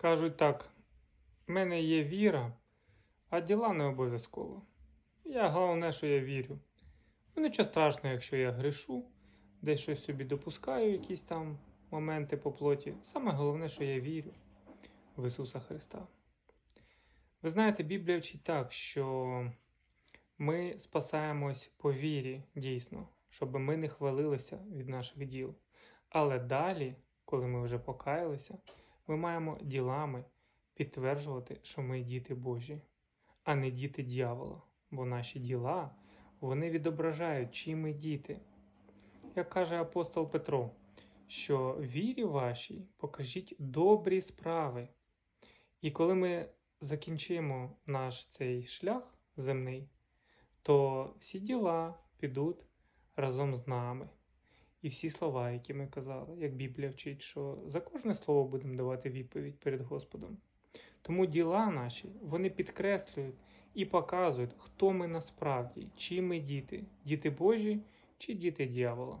Кажуть так: в мене є віра, а діла не обов'язково. Я головне, що я вірю. Ну, нічого страшного, якщо я грішу, десь щось собі допускаю, якісь там моменти по плоті. Саме головне, що я вірю в Ісуса Христа. Ви знаєте, Біблія вчить так, що ми спасаємось по вірі, дійсно, щоб ми не хвалилися від наших діл. Але далі, коли ми вже покаялися, ми маємо ділами підтверджувати, що ми діти Божі, а не діти дьявола. Бо наші діла вони відображають, чи ми діти. Як каже апостол Петро, що вірі вашій покажіть добрі справи. І коли ми закінчимо наш цей шлях земний, то всі діла підуть разом з нами. І всі слова, які ми казали, як Біблія вчить, що за кожне слово будемо давати відповідь перед Господом. Тому діла наші вони підкреслюють і показують, хто ми насправді, чи ми діти, діти Божі чи діти дьявола.